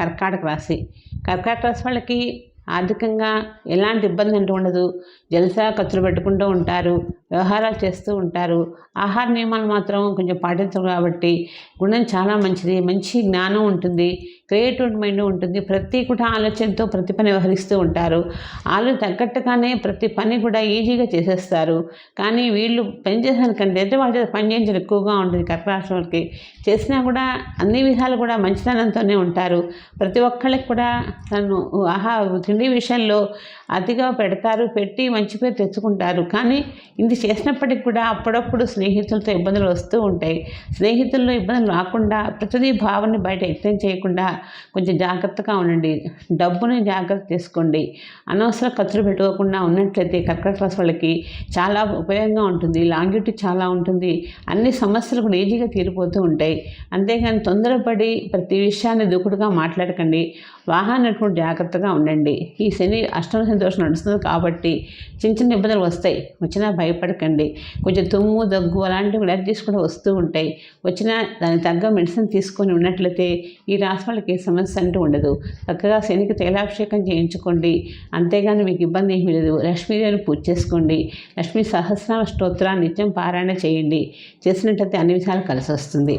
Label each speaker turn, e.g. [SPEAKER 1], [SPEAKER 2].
[SPEAKER 1] కర్కాటక రాశి కర్కాటక రాశి వాళ్ళకి ఆర్థికంగా ఎలాంటి ఇబ్బంది అంటూ ఉండదు. జలసా ఖర్చులు పెట్టుకుంటూ ఉంటారు. వ్యవహారాలు చేస్తూ ఉంటారు. ఆహార నియమాలు మాత్రం కొంచెం పాటించరు కాబట్టి గుణం చాలా మంచిది. మంచి జ్ఞానం ఉంటుంది. క్రియేటివ్ మైండ్ ఉంటుంది. ప్రతి కూడా ఆలోచనతో ప్రతి పని వ్యవహరిస్తూ ఉంటారు. వాళ్ళు తగ్గట్టుగానే ప్రతి పని కూడా ఈజీగా చేసేస్తారు. కానీ వీళ్ళు పని చేసేదానికంటే ఎదుటి వాళ్ళ చేత పని చేయించడం ఎక్కువగా ఉంటుంది కర్కరాశి వాళ్ళకి చేసినా కూడా అన్ని విధాలు కూడా మంచితనంతోనే ఉంటారు. ప్రతి ఒక్కళ్ళకి కూడా తను ఆహా తిండి విషయంలో అతిగా పెడతారు పెట్టి మంచి పేరు తెచ్చుకుంటారు. కానీ ఇది చేసినప్పటికి కూడా అప్పుడప్పుడు స్నేహితులతో ఇబ్బందులు వస్తూ ఉంటాయి. స్నేహితుల్లో ఇబ్బందులు రాకుండా ప్రతిదీ భావాన్ని బయట వ్యక్తం చేయకుండా కొంచెం జాగ్రత్తగా ఉండండి. డబ్బుని జాగ్రత్త తీసుకోండి. అనవసర ఖర్చులు పెట్టుకోకుండా ఉన్నట్లయితే కర్కట రాశి వాళ్ళకి చాలా ఉపయోగంగా ఉంటుంది. లాంగ్యూటీ చాలా ఉంటుంది. అన్ని సమస్యలు కూడా ఈజీగా తీరిపోతూ ఉంటాయి. అంతేగాని తొందరపడి ప్రతి విషయాన్ని దూకుడుగా మాట్లాడకండి. వాహనం జాగ్రత్తగా ఉండండి. ఈ శని అష్టమ శని దోషం నడుస్తుంది కాబట్టి చిన్న చిన్న ఇబ్బందులు వస్తాయి. వచ్చినా భయపడకండి. కొంచెం తుమ్ము దగ్గు అలాంటివి అలర్జీస్ కూడా వస్తూ ఉంటాయి. వచ్చినా దానికి తగ్గ మెడిసిన్ తీసుకొని ఉన్నట్లయితే ఈ రాశి వాళ్ళకి ఏ సమస్య అంటూ ఉండదు. చక్కగా శనికి తైలాభిషేకం చేయించుకోండి. అంతేగాని మీకు ఇబ్బంది ఏమీ లేదు. లక్ష్మీదేవిని పూజ చేసుకోండి. లక్ష్మీ సహస్రనామ స్తోత్రాన్ని నిత్యం పారాయణ చేయండి. చేసినట్లయితే అన్ని విషయాలు కలిసి వస్తుంది.